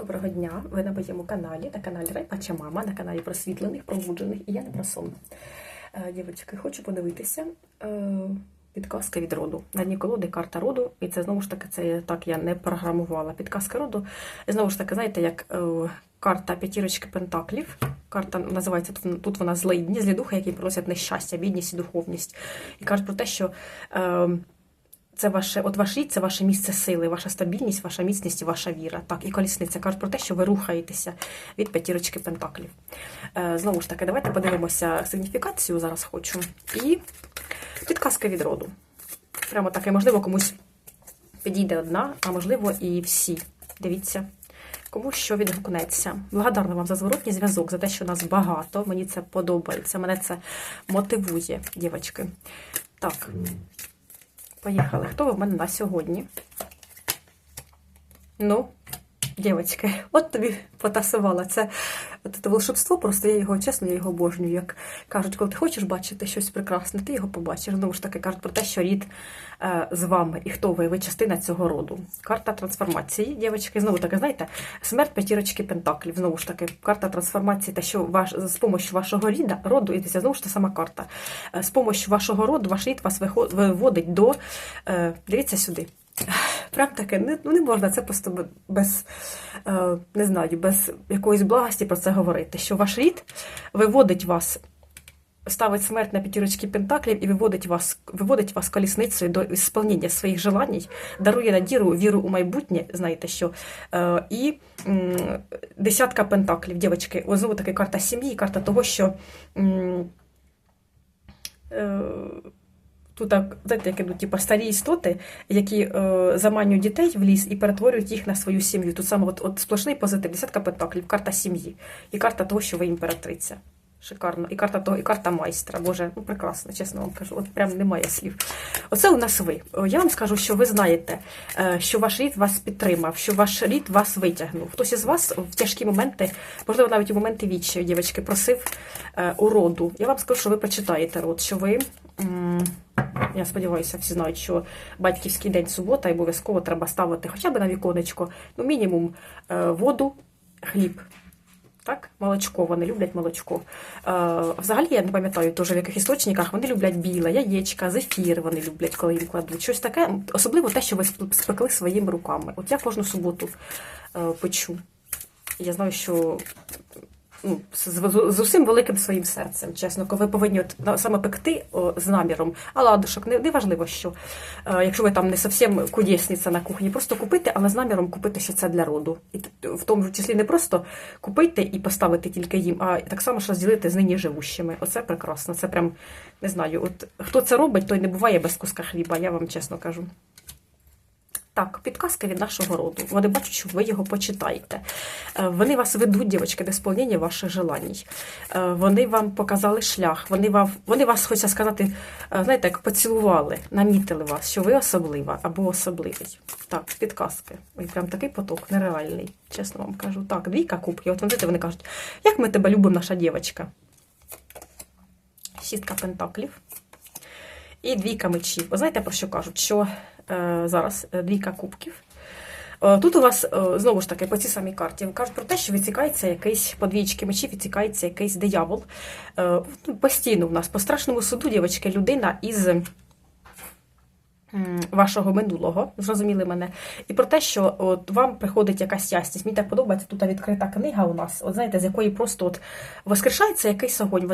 Доброго дня! Ви на моєму каналі, на каналі Райпача Мама, на каналі просвітлених, пробуджених і я не про сон. Е, Дівчатки, хочу подивитися е, підказка від роду. На колоди карта роду, і це знову ж таки, це так я не програмувала. Підказка роду. І знову ж таки, знаєте, як е, карта п'ятірочки пентаклів. Карта називається тут, вона злий дні, злі духи, які приносять нещастя, бідність і духовність. І кажуть про те, що. Це ваше, от ваш рід, це ваше місце сили, ваша стабільність, ваша міцність і ваша віра. Так, і колісниця кажуть про те, що ви рухаєтеся від п'ятірочки пентаклів. Е, знову ж таки, давайте подивимося сигніфікацію, зараз хочу. І підказка від роду. Прямо таке, можливо, комусь підійде одна, а можливо, і всі. Дивіться. Кому що відгукнеться. Благодарна вам за зворотній зв'язок, за те, що нас багато. Мені це подобається, мене це мотивує, дівчатки. Так. Поїхали. Хто ви в мене на сьогодні? Ну, дівчатки, от тобі потасувала. Це, це волшебство, просто я його, чесно, я його обожнюю. Як кажуть, коли ти хочеш бачити щось прекрасне, ти його побачиш. Знову ж таки, кажуть про те, що рід е, з вами і хто ви, ви частина цього роду. Карта трансформації, дівчатки, знову таки, знаєте, смерть п'ятірочки пентаклів. Знову ж таки, карта трансформації, та що ваш, з допомогою вашого ріда, роду, і знову ж та сама карта. Е, З допомогою вашого роду, ваш рід вас виводить до. Е, дивіться сюди. Прям таке, не, ну не можна це просто без, е, не знаю, без якоїсь благості про це говорити. Що ваш рід виводить вас, ставить смерть на п'ятірочки пентаклів і виводить вас, виводить вас колісницею до сповнення своїх желань, дарує надіру, віру у майбутнє, знаєте що. Е, і десятка пентаклів, дівчатки, знову таки карта сім'ї, карта того, що. Е, Тут знаєте, як ідуть, типу, старі істоти, які е, заманюють дітей в ліс і перетворюють їх на свою сім'ю. Тут саме от, от сплошний позитив, десятка пентаклів, карта сім'ї, і карта того, що ви імператриця. Шикарно. І карта того, і карта майстра. Боже, ну прекрасно, чесно вам кажу. От прям немає слів. Оце у нас ви. Я вам скажу, що ви знаєте, е, що ваш рід вас підтримав, що ваш рід вас витягнув. Хтось із вас в тяжкі моменти, можливо, навіть у моменти віччя, дівчатки, просив е, у роду. Я вам скажу, що ви прочитаєте род, що ви. Я сподіваюся, всі знають, що батьківський день субота і обов'язково треба ставити хоча б на віконечко, ну, мінімум е, воду, хліб. Так, молочко, вони люблять молочко. Е, взагалі, я не пам'ятаю теж в яких істочниках вони люблять біле, яєчка, зефір вони люблять, коли їм кладуть. Щось таке, особливо те, що ви спекли своїми руками. От я кожну суботу е, печу. Я знаю, що ну, з, з, з усім великим своїм серцем, чесно, коли ви повинні от, саме пекти о, з наміром, а ладушок, не, не важливо що. Е, якщо ви там не зовсім кудесниця на кухні, просто купити, але з наміром купити, що це для роду. І в тому числі не просто купити і поставити тільки їм, а так само ж розділити з нині живущими. Оце прекрасно. Це прям не знаю. От хто це робить, той не буває без куска хліба, я вам чесно кажу. Так, підказка від нашого роду. Вони бачать, що ви його почитаєте. Е, Вони вас ведуть, дівчатки, до сповнення ваших желань. Е, Вони вам показали шлях. Вони вам, вони вас, хочеться сказати, е, знаєте, як поцілували, намітили вас, що ви особлива або особливий. Так, підказки. Ой, прям такий поток нереальний, чесно вам кажу. Так, двійка кубків. От знаєте, вони кажуть, як ми тебе любимо, наша дівчинка. Шістка пентаклів. І двійка мечів. Ви знаєте, про що кажуть? Що зараз е, двійка кубків. Е, Тут у вас е, знову ж таки по цій самій карті кажуть про те, що відсікається якийсь по двічки мечів, відсікається якийсь диявол. Е, ну, Постійно у нас по страшному суду, дівчатки, людина із вашого минулого, зрозуміли мене, і про те, що от вам приходить якась ясність. Мені так подобається тут відкрита книга у нас, от знаєте, з якої просто от воскрешається якийсь огонь,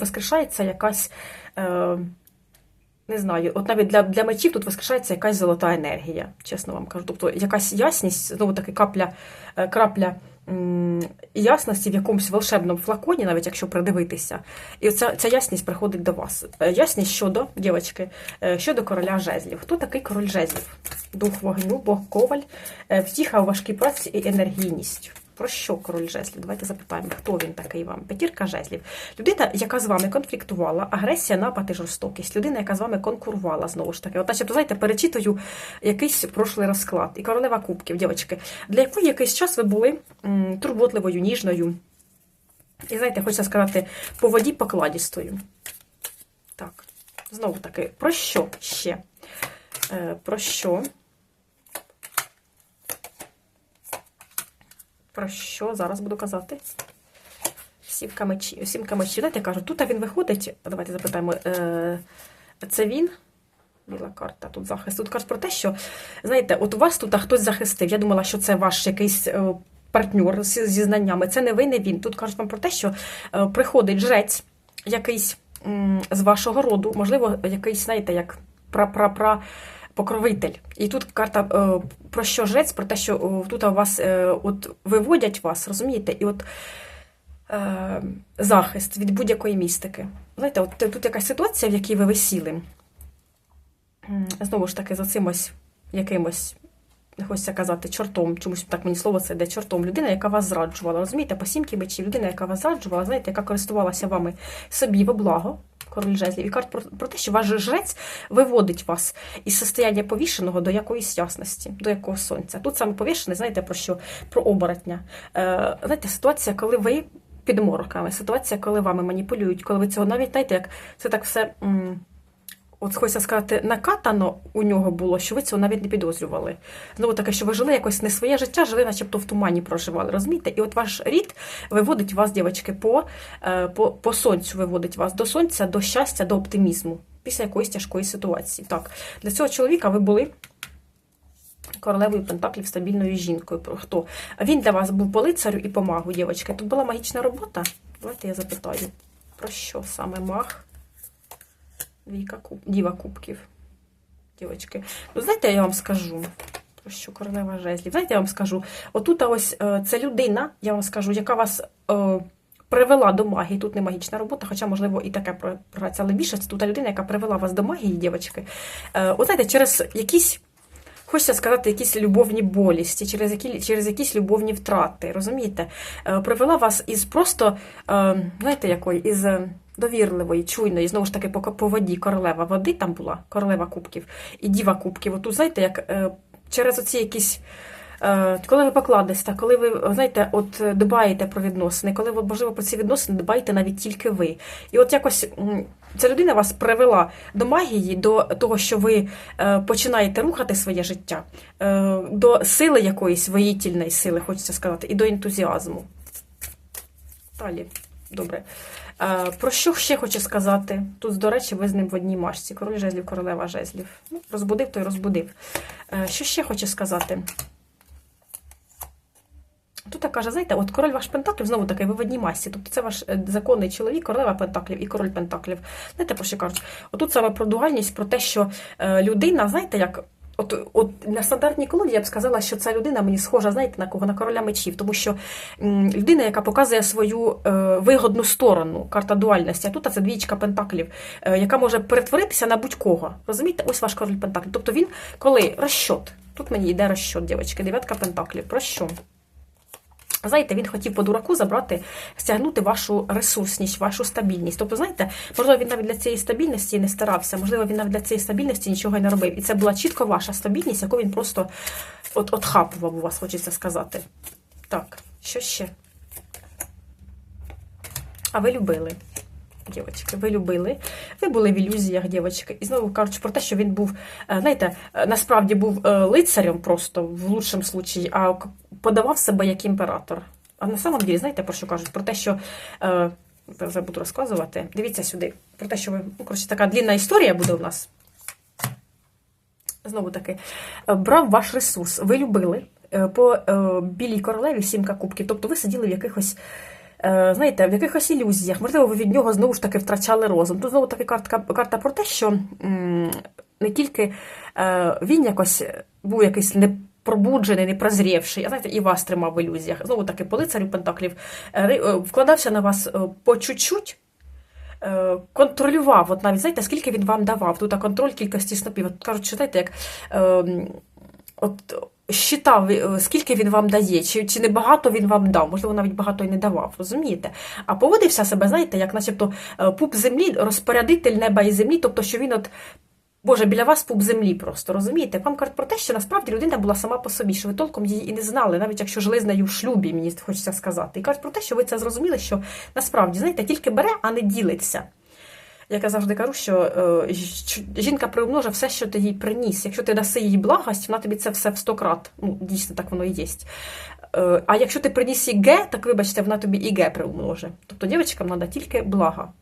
воскрешається якась. Е, не знаю, от навіть для, для мечів тут воскрешається якась золота енергія, чесно вам кажу. Тобто якась ясність, знову таки е, крапля м, ясності в якомусь волшебному флаконі, навіть якщо придивитися. І ця, ця ясність приходить до вас. Е, Ясність щодо, дівчатки, е, щодо короля жезлів. Хто такий король жезлів? Дух вогню, Бог коваль, втіха у важкій праці і енергійність. Про що король жезлів? Давайте запитаємо, хто він такий вам? П'ятірка жезлів. Людина, яка з вами конфліктувала, агресія, напад і жорстокість. Людина, яка з вами конкурувала, знову ж таки. От, начебто, знаєте, перечитую якийсь прошлий розклад. І королева кубків, дівчатки, для якої якийсь час ви були турботливою, ніжною. І знаєте, хочеться сказати, по воді покладістою. Так, знову таки, про що ще? Е, про що? Про що зараз буду казати? Сімка мечів. Сімка мечів. Знаєте, я кажу, тут він виходить. Давайте запитаємо. Е, це він. Біла карта, тут захист. Тут кажуть про те, що, знаєте, от у вас тут хтось захистив. Я думала, що це ваш якийсь е, партнер зі знаннями. Це не ви, не він. Тут кажуть вам про те, що е, приходить жрець якийсь з вашого роду, можливо, якийсь, знаєте, як пра-пра-пра покровитель. І тут карта е, про що жрець, про те, що о, тут у вас е, от виводять вас, розумієте? І от е, захист від будь-якої містики. Знаєте, от тут якась ситуація, в якій ви висіли. Знову ж таки, за цим ось якимось, не хочеться казати, чортом, чомусь так мені слово це йде чортом. Людина, яка вас зраджувала. Розумієте, по сімки мечів, людина, яка вас зраджувала, знаєте, яка користувалася вами собі во благо. Король жезлів і карт про, про те, що ваш жрець виводить вас із состояння повішеного до якоїсь ясності, до якого сонця. Тут саме повішений, знаєте про що? Про оборотня. Е, знаєте, ситуація, коли ви під мороками, ситуація, коли вами маніпулюють, коли ви цього навіть знаєте, як це так все. М От хочеться сказати, накатано у нього було, що ви цього навіть не підозрювали. Знову таке, що ви жили якось не своє життя, жили, начебто в тумані проживали. Розумієте? І от ваш рід виводить вас, дівчатки, по, е, по, по сонцю виводить вас до сонця, до щастя, до оптимізму після якоїсь тяжкої ситуації. Так, для цього чоловіка ви були. Королевою Пентаклів стабільною жінкою. Хто? Він для вас був по лицарю і по магу, дівчатки. Тут була магічна робота. Давайте я запитаю. Про що саме маг? Віка куб... Діва кубків. Дівочки. Ну, знаєте, я вам скажу. Про що королева жезлів? Знаєте, я вам скажу. Отут ось е, це людина, я вам скажу, яка вас е, привела до магії. Тут не магічна робота, хоча, можливо, і таке праця, але більше це тут людина, яка привела вас до магії, дівчатки. Е, от знаєте, через якісь. Хочеться сказати, якісь любовні болісті, через які, через якісь любовні втрати. Розумієте? Е, привела вас із просто, е, знаєте, якої, із довірливої, чуйної, знову ж таки, по, воді королева води там була, королева кубків, і діва кубків. Оту, знаєте, як е, через оці якісь. Е, коли ви покладете, коли ви знаєте, от дбаєте про відносини, коли ви, можливо, про ці відносини дбаєте навіть тільки ви. І от якось ця людина вас привела до магії, до того, що ви е, починаєте рухати своє життя, е, до сили якоїсь воїтельної сили, хочеться сказати, і до ентузіазму. Далі, добре. Про що ще хочу сказати? Тут, до речі, ви з ним в одній машці. Король жезлів, королева жезлів. Ну, Розбудив, то й розбудив. Що ще хочу сказати? Тут каже, знаєте, от король ваш Пентаклів, знову таки, ви в одній масі. Тобто це ваш е, законний чоловік, королева Пентаклів і король Пентаклів. Знаєте, про що кажуть? Отут саме про дуальність, про те, що е, людина, знаєте, як От от на стандартній колоді я б сказала, що ця людина мені схожа, знаєте, на кого? На короля мечів, тому що людина, яка показує свою е, вигодну сторону, карта дуальності, а тут це двічка пентаклів, е, яка може перетворитися на будь-кого. Розумієте, ось ваш король пентаклів. Тобто він, коли розчот, тут мені йде розчот, дівчатки, дев'ятка пентаклів. Про що? Знаєте, він хотів по дураку забрати, стягнути вашу ресурсність, вашу стабільність. Тобто, знаєте, можливо, він навіть для цієї стабільності не старався, можливо, він навіть для цієї стабільності нічого і не робив. І це була чітко ваша стабільність, яку він просто от отхапував у вас, хочеться сказати. Так, що ще? А ви любили? Дівочки, ви любили, ви були в ілюзіях, дівчатки. І знову кажучи про те, що він був, е, знаєте, е, насправді був е, лицарем просто в лучшому случаї, а подавав себе як імператор. А на самом деле, знаєте, про що кажуть? Про те, що е, вже буду розказувати. Дивіться сюди, про те, що ви, ну, коротше, така длінна історія буде у нас. Знову таки, брав ваш ресурс, ви любили по е, білій королеві сімка кубків, тобто ви сиділи в якихось. Знаєте, в якихось ілюзіях, можливо, ви від нього знову ж таки втрачали розум. Тут знову таки картка, карта про те, що не тільки е, він якось був якийсь не пробуджений, не прозрівший, а знаєте, і вас тримав в ілюзіях. Знову таки, по лицарю Пентаклів е, е, вкладався на вас е, по чуть-чуть, контролював, от навіть знаєте, скільки він вам давав. Тут контроль кількості снопів. От кажуть, знаєте, як от щитав, скільки він вам дає, чи чи не багато він вам дав, можливо, навіть багато і не давав, розумієте? А поводився себе, знаєте, як начебто пуп землі, розпорядитель неба і землі, тобто, що він от Боже, біля вас пуп землі просто, розумієте? Вам кажуть про те, що насправді людина була сама по собі, що ви толком її і не знали, навіть якщо жили з нею в шлюбі, мені хочеться сказати. І кажуть про те, що ви це зрозуміли, що насправді, знаєте, тільки бере, а не ділиться. Як я завжди кажу, що е, жінка приумножа все, що ти їй приніс. Якщо ти даси їй благость, вона тобі це все в сто крат. Ну, дійсно, так воно і є. Е, А якщо ти приніс і Г, так вибачте, вона тобі і Г приумноже. Тобто дівчатам треба тільки блага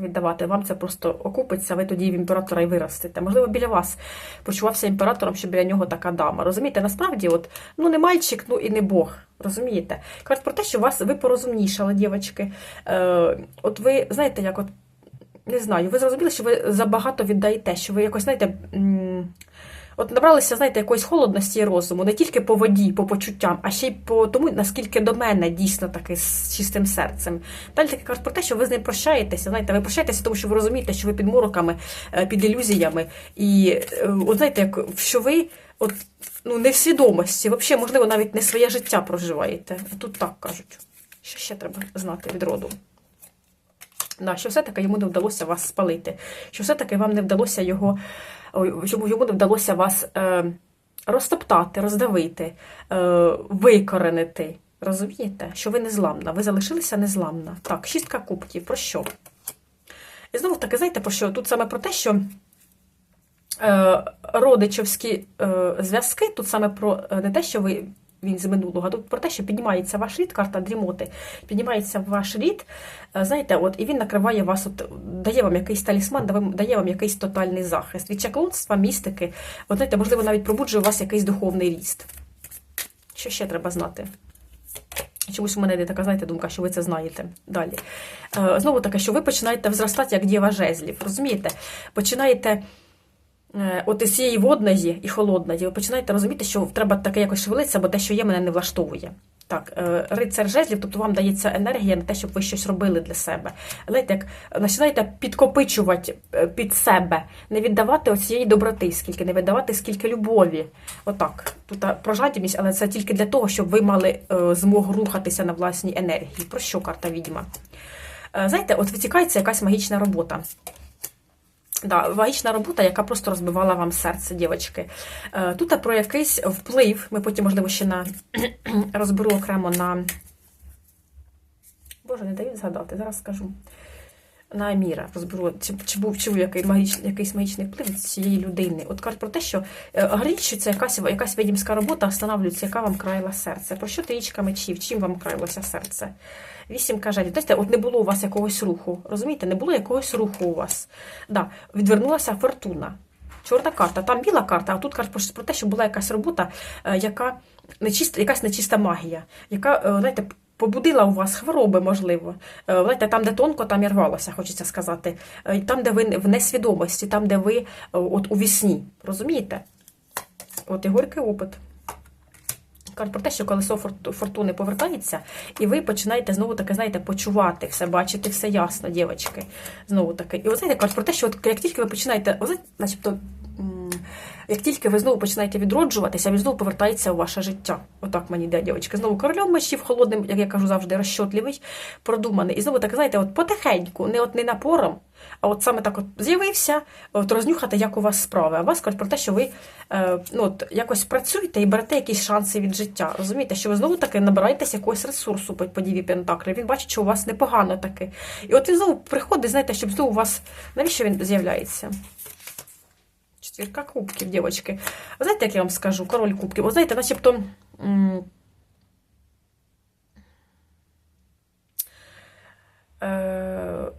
віддавати. Вам це просто окупиться, ви тоді в імператора і виростете. Можливо, біля вас почувався імператором, що біля нього така дама. Розумієте, насправді, от, ну не мальчик, ну і не Бог. Розумієте? Кажуть про те, що вас ви порозумнішали, дівчатки. Е, От ви знаєте, як от. Не знаю, ви зрозуміли, що ви забагато віддаєте, що ви якось, знаєте, от набралися, знаєте, якоїсь холодності і розуму, не тільки по воді, по почуттям, а ще й по тому, наскільки до мене дійсно таки з чистим серцем. Далі таки кажуть про те, що ви з ним прощаєтеся. Знаєте, ви прощаєтеся, тому що ви розумієте, що ви під мороками, е, під ілюзіями. І е, от знаєте, як що ви от, ну, не в свідомості, взагалі, можливо, навіть не своє життя проживаєте. Тут так кажуть. Що ще треба знати від роду? Да, що все-таки йому не вдалося вас спалити, що все-таки вам не вдалося його, ой, йому йому не вдалося вас е, розтоптати, роздавити, е, викоренити. Розумієте, що ви незламна, ви залишилися незламна. Так, шістка кубків, про що? І знову таки, знаєте, про що? Тут саме про те, що е, родичівські е, зв'язки, тут саме про е, не те, що ви він з минулого, тут про те, що піднімається ваш рід, карта дрімоти, піднімається ваш рід, е, знаєте, от, і він накриває вас, от, дає вам якийсь талісман, дає вам- якийсь тотальний захист. Від чаклунства, містики, от, знаєте, можливо, навіть пробуджує у вас якийсь духовний ріст. Що ще треба знати? Чомусь у мене йде така, знаєте, думка, що ви це знаєте. Далі. Е, Знову таке, що ви починаєте взростати як діва жезлів. Розумієте? Починаєте от із цієї водної і холодної, ви починаєте розуміти, що треба таке якось шевелитися, бо те, що є, мене не влаштовує. Так, е, рицар жезлів, тобто вам дається енергія на те, щоб ви щось робили для себе. Знаєте, як починаєте підкопичувати е, під себе, не віддавати оцієї доброти, скільки, не віддавати скільки любові. Отак. Тут про жадібність, але це тільки для того, щоб ви мали е, змогу рухатися на власній енергії. Про що карта відьма? Е, Знаєте, от витікається якась магічна робота. Да, вагічна робота, яка просто розбивала вам серце, дівчатки. Е, Тут про якийсь вплив, ми потім, можливо, ще на розберу окремо на. Боже, не дають згадати, зараз скажу. На Аміра розберу, чи, чи був чи був який магічний, якийсь магічний вплив цієї людини. От кажуть про те, що е, грічиться якась, якась відімська робота, встановлюється, яка вам країла серце. Про що трічка мечів? Чим вам країлося серце? Вісімка жалів. Тобто, от не було у вас якогось руху. Розумієте, не було якогось руху у вас. Да, відвернулася фортуна. Чорна карта, там біла карта, а тут кажуть про те, що була якась робота, е, яка нечиста, якась нечиста магія, яка, е, знаєте, побудила у вас хвороби, можливо. Е, Знаєте, там, де тонко, там і рвалося, хочеться сказати. Е, Там, де ви в несвідомості, там, де ви е, от у вісні. Розумієте? От і горький опит. Кажуть про те, що колесо фортуни повертається, і ви починаєте знову таки, знаєте, почувати все, бачити все ясно, дівчатки. Знову таки. І от знаєте, кажуть про те, що от як тільки ви починаєте, от, начебто, як тільки ви знову починаєте відроджуватися, він знову повертається у ваше життя. Отак мені йде, дівчатки. Знову корольом мечів холодним, як я кажу завжди, розчотливий, продуманий. І знову так, знаєте, от потихеньку, не от не напором, а от саме так от з'явився, от рознюхати, як у вас справи. А вас кажуть про те, що ви е, ну, от, якось працюєте і берете якісь шанси від життя. Розумієте, що ви знову таки набираєтесь якогось ресурсу по, подіві Пентаклі. Він бачить, що у вас непогано таки. І от він знову приходить, знаєте, щоб знову у вас. Навіщо він з'являється? Четвірка кубків, дівчатки. Ви знаєте, як я вам скажу, король кубків. Ви знаєте, начебто. м, Е,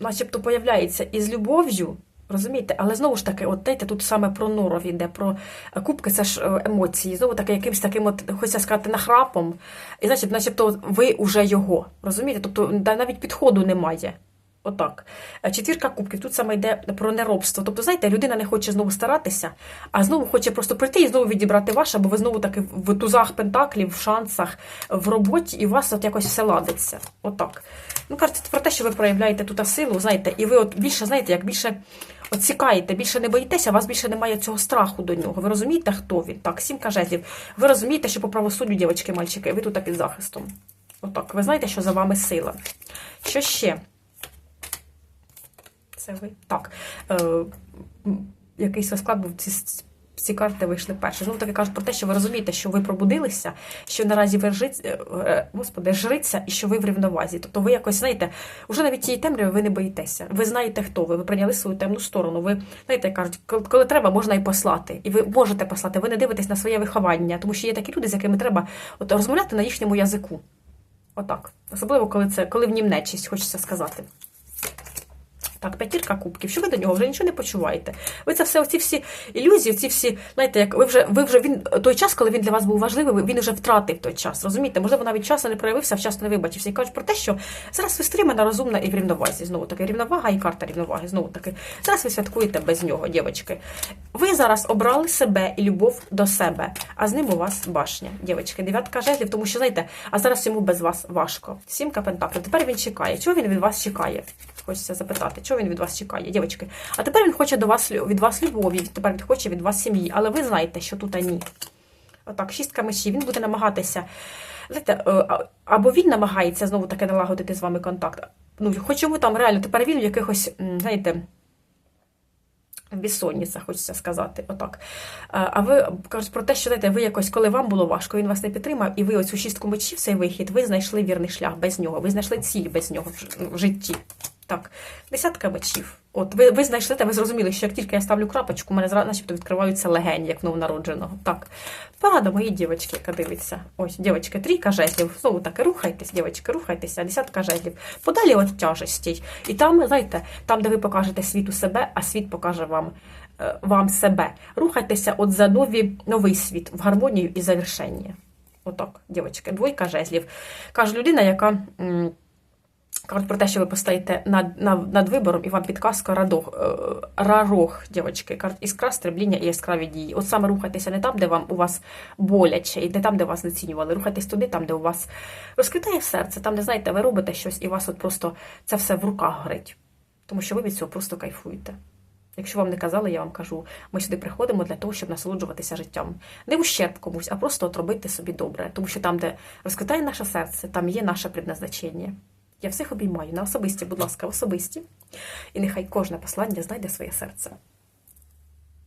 начебто появляється із любов'ю, розумієте, але знову ж таки, от знаєте, тут саме про норов йде, про кубки, це ж е, емоції. Знову таки, якимось таким, от, хочеться сказати, нахрапом. І значить, начебто, ви уже його. Розумієте? Тобто навіть підходу немає. Отак. Е, Четвірка кубків, тут саме йде про неробство. Тобто, знаєте, людина не хоче знову старатися, а знову хоче просто прийти і знову відібрати ваше, бо ви знову таки в тузах пентаклів, в шансах, в роботі, і у вас от якось все ладиться. Отак. Ну, кажуть, про те, що ви проявляєте тут силу, знаєте, і ви от більше, знаєте, як більше оцікаєте, більше не боїтеся, у вас більше немає цього страху до нього. Ви розумієте, хто він? Так, сімка жезлів. Ви розумієте, що по правосуддю, дівчатки, мальчики, ви тут під захистом. Отак. Ви знаєте, що за вами сила. Що ще? Це ви. Так. Е, якийсь розклад був ці- ці карти вийшли перші. Знову таки кажуть про те, що ви розумієте, що ви пробудилися, що наразі ви жриць, е, е, господи, жриця і що ви в рівновазі. Тобто ви якось знаєте, вже навіть тієї темряви ви не боїтеся. Ви знаєте, хто ви. Ви прийняли свою темну сторону. Ви знаєте, кажуть, коли, треба, можна і послати. І ви можете послати. Ви не дивитесь на своє виховання, тому що є такі люди, з якими треба от, розмовляти на їхньому язику. Отак. Особливо, коли це коли в нім нечість, хочеться сказати. Так, п'ятірка кубків. Що ви до нього вже нічого не почуваєте? Ви це все, оці всі ілюзії, ці всі, знаєте, як ви вже ви вже він той час, коли він для вас був важливий, він вже втратив той час. Розумієте? Можливо, навіть часу не проявився, вчасно не вибачився. І кажуть про те, що зараз ви стримана, розумна і в рівновазі. Знову таки, рівновага і карта рівноваги. Знову таки, зараз ви святкуєте без нього, дівчатки. Ви зараз обрали себе і любов до себе, а з ним у вас башня, дівчатки. Дев'ятка жезлів, тому що знаєте, а зараз йому без вас важко. Сімка пентаклів. Тепер він чекає. Чого він від вас чекає? Хочеться запитати, чого він від вас чекає, дівчатки. А тепер він хоче до вас від вас любові, тепер він хоче від вас сім'ї. Але ви знаєте, що тут ні. Отак, шістка мечів. Він буде намагатися. Знаєте, е, або він намагається знову таки налагодити з вами контакт. Ну, хоч йому там реально тепер він в якихось, знаєте, безсонниця, хочеться сказати, отак. А а ви кажуть про те, що знаєте, ви якось, коли вам було важко, він вас не підтримав, і ви оцю шістку мечів, цей вихід, ви знайшли вірний шлях без нього, ви знайшли ціль без нього в житті. Так, десятка мечів. От ви, ви знайшли те, ви зрозуміли, що як тільки я ставлю крапочку, у мене начебто відкриваються легені, як новонародженого. Так. Порада моїй дівчатки, яка дивиться. Ось, дівчатки, трійка жезлів. Знову таки, рухайтесь, дівчатки, рухайтеся, десятка жезлів. Подалі от тяжестей. І там, знаєте, там, де ви покажете світу себе, а світ покаже вам, е, вам себе. Рухайтеся от за нові, новий світ, в гармонію і завершення. Отак, дівчатки, двойка жезлів. Каже людина, яка. Кажуть про те, що ви постоїте над, над, над вибором, і вам підказка радох, е, рарох, дівчатки. Кажуть, іскра, стремління і яскраві дії. От саме рухайтеся не там, де вам у вас боляче, і не там, де вас знецінювали. Рухайтесь туди, там, де у вас розквітає серце, там, де, знаєте, ви робите щось, і у вас от просто це все в руках горить. Тому що ви від цього просто кайфуєте. Якщо вам не казали, я вам кажу, ми сюди приходимо для того, щоб насолоджуватися життям. Не ущерб комусь, а просто от робити собі добре. Тому що там, де розквітає наше серце, там є наше предназначення. Я всіх обіймаю на особисті, будь ласка, особисті. І нехай кожне послання знайде своє серце.